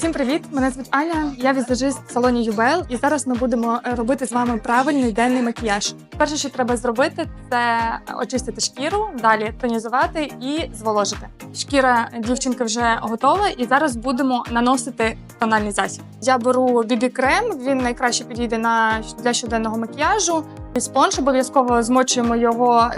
Всім привіт! Мене звуть Аня. Я візажист в салоні ЮБЛ, і зараз ми будемо е, робити з вами правильний денний макіяж. Перше, що треба зробити, це очистити шкіру, далі тонізувати і зволожити. Шкіра дівчинки вже готова, і зараз будемо наносити тональний засіб. Я беру BB крем. Він найкраще підійде на для щоденного макіяжу. І Спонж обов'язково змочуємо його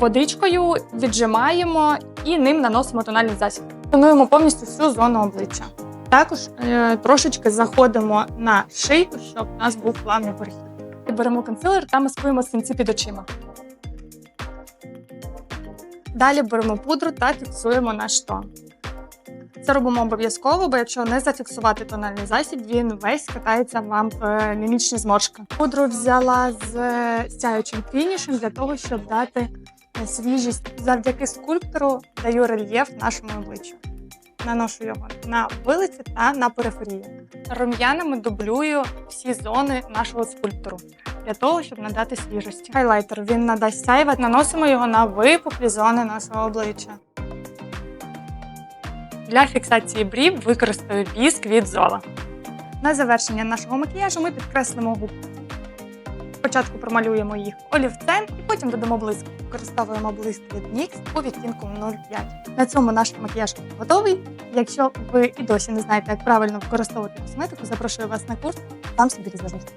водичкою, віджимаємо і ним наносимо тональний засіб. Тонуємо повністю всю зону обличчя. Також е, трошечки заходимо на шийку, щоб у нас був плавний перехід. Беремо консилер та маскуємо синці під очима. Далі беремо пудру та фіксуємо наш тон. Це робимо обов'язково, бо якщо не зафіксувати тональний засіб, він весь катається вам в е, мімічні зморшки. Пудру взяла з е, сяючим фінішем для того, щоб дати свіжість. Завдяки скульптору даю рельєф нашому обличчю. Наношу його на вилиці та на периферії. Рум'янами дублюю всі зони нашого скульптору для того, щоб надати свіжості. Хайлайтер він надасть сяйва. Наносимо його на випуклі зони нашого обличчя. Для фіксації брів використаю віск від зола. На завершення нашого макіяжу ми підкреслимо губки. Спочатку промалюємо їх олівцем і потім додамо блиск. Використовуємо блиск від NYX у відтінку 0,5. На цьому наш макіяж готовий. Якщо ви і досі не знаєте, як правильно використовувати косметику, запрошую вас на курс, там собі розвернути.